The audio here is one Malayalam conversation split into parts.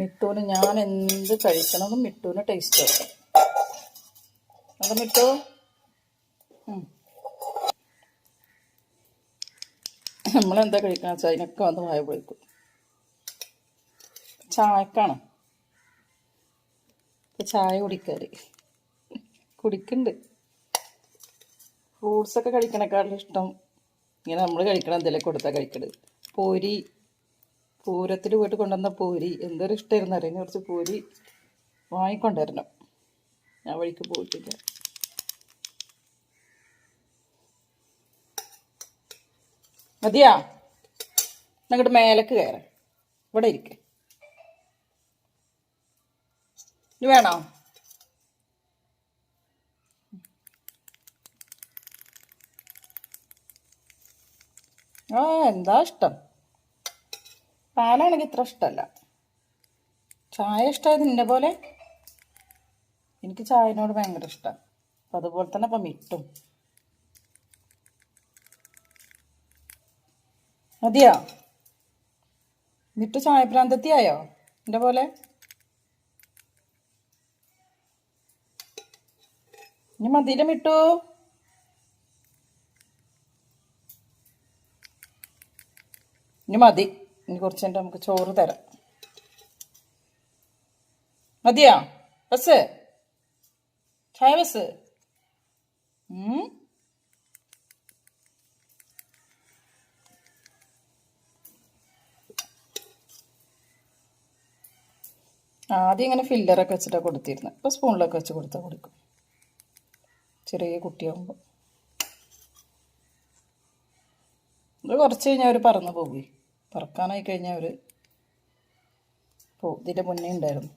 മിട്ടൂന് ഞാൻ എന്ത് കഴിക്കണമെന്നും മിട്ടൂന് ടേസ്റ്റ് വെക്കാം അത് മിട്ടു. നമ്മളെന്താ കഴിക്കണം വെച്ചാൽ അതിനൊക്കെ വന്ന് വായ പൊളിക്കും. ചായക്കാണ്? ചായ കുടിക്കാറ് കുടിക്കുന്നുണ്ട് ഫ്രൂട്ട്സൊക്കെ കഴിക്കണേക്കാളും ഇഷ്ടം. ഇങ്ങനെ നമ്മൾ കഴിക്കണം എന്തെങ്കിലും കൊടുത്താൽ കഴിക്കണത് പൂരി പൂരത്തിൽ പോയിട്ട് കൊണ്ടുവന്ന പൂരി. എന്തൊരു ഇഷ്ടമായിരുന്നു അറിയാം? കുറച്ച് പൂരി വാങ്ങിക്കൊണ്ടുവരണം. ഞാൻ വഴിക്ക് പോയിട്ടില്ല. മതിയാ? അങ്ങോട്ട് മേലക്ക് കയറാം. ഇവിടെ ഇരിക്കെ. ഇത് വേണോ? ആ എന്താ ഇഷ്ടം? പാലാണെങ്കിൽ ഇത്ര ഇഷ്ടമല്ല ചായ ഇഷ്ടമായത് നിന്നെ പോലെ എനിക്ക് ചായനോട് ഭയങ്കര ഇഷ്ടം. അപ്പം അതുപോലെ തന്നെ അപ്പം മിട്ടും. മതിയോ? മിട്ടു ചായപ്രാന്തത്തിയായോ എന്റെ പോലെ? ഇനി മതിയിലും മിട്ടു? ഇനി മതി. ഇനി കുറച്ച് കഴിഞ്ഞിട്ട് നമുക്ക് ചോറ് തരാം. മതിയോ? ബസ്? ചായ ബസ്? ആദ്യം ഇങ്ങനെ ഫില്ലറൊക്കെ വെച്ചിട്ടാണ് കൊടുത്തിരുന്നത് ഇപ്പോൾ സ്പൂണിലൊക്കെ വെച്ച് കൊടുത്താൽ കൊടുക്കും. ചെറിയ കുട്ടിയാകുമ്പോൾ ഇത് കുറച്ച് കഴിഞ്ഞാൽ അവർ പറന്ന് പോകും പറക്കാനായി കഴിഞ്ഞാൽ അവർ പോകും ഇതിന്റെ മുന്നേ ഉണ്ടായിരുന്നു.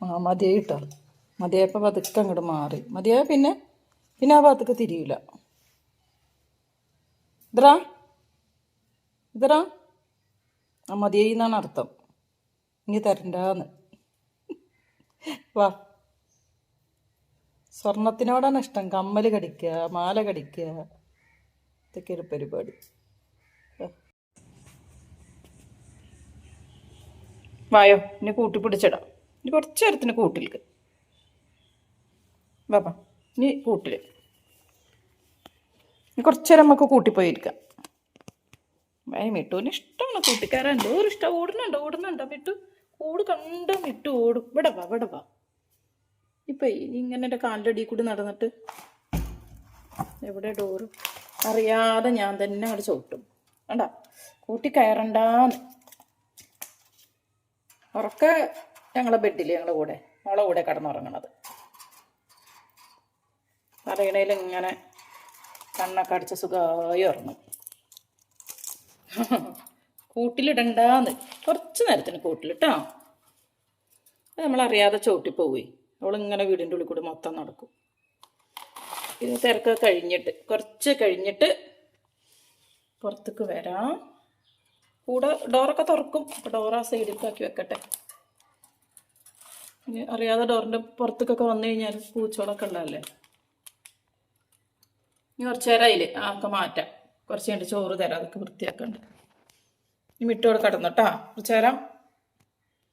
ആ മതിയായി കേട്ടോ മതിയായപ്പോൾ പതുക്കെ അങ്ങോട്ട് മാറി. മതിയായ പിന്നെ പിന്നെ ആ ഭാഗത്തേക്ക് തിരിയില്ല ഇതറാ? ഇതറാ? ആ മതിയായി എന്നാണ് അർത്ഥം. ഇനി തരണ്ടാന്ന്. വാ. സ്വർണത്തിനോടാണ് ഇഷ്ടം. കമ്മൽ കടിക്കുക മാല കടിക്കുക ഇതൊക്കെ ഒരു പരിപാടി. വായോ? ഇനി കൂട്ടി പിടിച്ചിടാം. ഇനി കുറച്ച് നേരത്തിന് കൂട്ടിലേക്ക് ബാബാ ഇനി കൂട്ടിൽ ഇനി കുറച്ച് നേരം നമുക്ക് കൂട്ടിപ്പോയിരിക്കാം ഭയ മിട്ടുവിന് ഇഷ്ടമാണ് കൂട്ടിക്കാരൻ ഒരു ഇഷ്ടം. ഓടുന്നുണ്ടോ? ഓടുന്നുണ്ടോ മിട്ടു? കൂട് കണ്ട മിട്ടു? ഓടും. ഇവിടെ വാ ഇവിടെ വാ. ഇപ്പം ഇങ്ങനെ എന്റെ കാലിന്റെ അടിയിൽ കൂടി നടന്നിട്ട് എവിടെ ഡോറ്? അറിയാതെ ഞാൻ തന്നെ അവിടെ ചവിട്ടും. വേണ്ട കൂട്ടി കയറണ്ടാന്ന് ഉറക്ക ഞങ്ങളെ ബെഡിൽ ഞങ്ങളുടെ കൂടെ മോളെ കൂടെ കിടന്നുറങ്ങണത്. തലയിണയിൽ ഇങ്ങനെ കണ്ണൊക്കെ അടിച്ച സുഖമായി ഉറങ്ങും. കൂട്ടിലിടണ്ടാന്ന്. കുറച്ച് നേരത്തിന് കൂട്ടിലിട്ടോ. അത് നമ്മളറിയാതെ ചവിട്ടിപ്പോയി അവളിങ്ങനെ വീടിന്റെ ഉള്ളിൽ കൂടി മൊത്തം നടക്കും. ഇത് തിരക്ക് കഴിഞ്ഞിട്ട് കുറച്ച് കഴിഞ്ഞിട്ട് പുറത്തേക്ക് വരാം. കൂടെ ഡോറൊക്കെ തുറക്കും. അപ്പോൾ ഡോർ ആ സൈഡിലേക്കാക്കി വെക്കട്ടെ. ഇനി അറിയാതെ ഡോറിന്റെ പുറത്തേക്കൊക്കെ വന്നു കഴിഞ്ഞാൽ പൂച്ചകളൊക്കെ ഉള്ളതല്ലേ? ഇനി കുറച്ച് നേരം അതിൽ ആക്കെ മാറ്റാം. കുറച്ച് കഴിഞ്ഞിട്ട് ചോറ് തരാം. അതൊക്കെ വൃത്തിയാക്കണ്ട്. ഇനി വിട്ടോടെ കിടന്നോട്ടാ. കുറച്ച് നേരം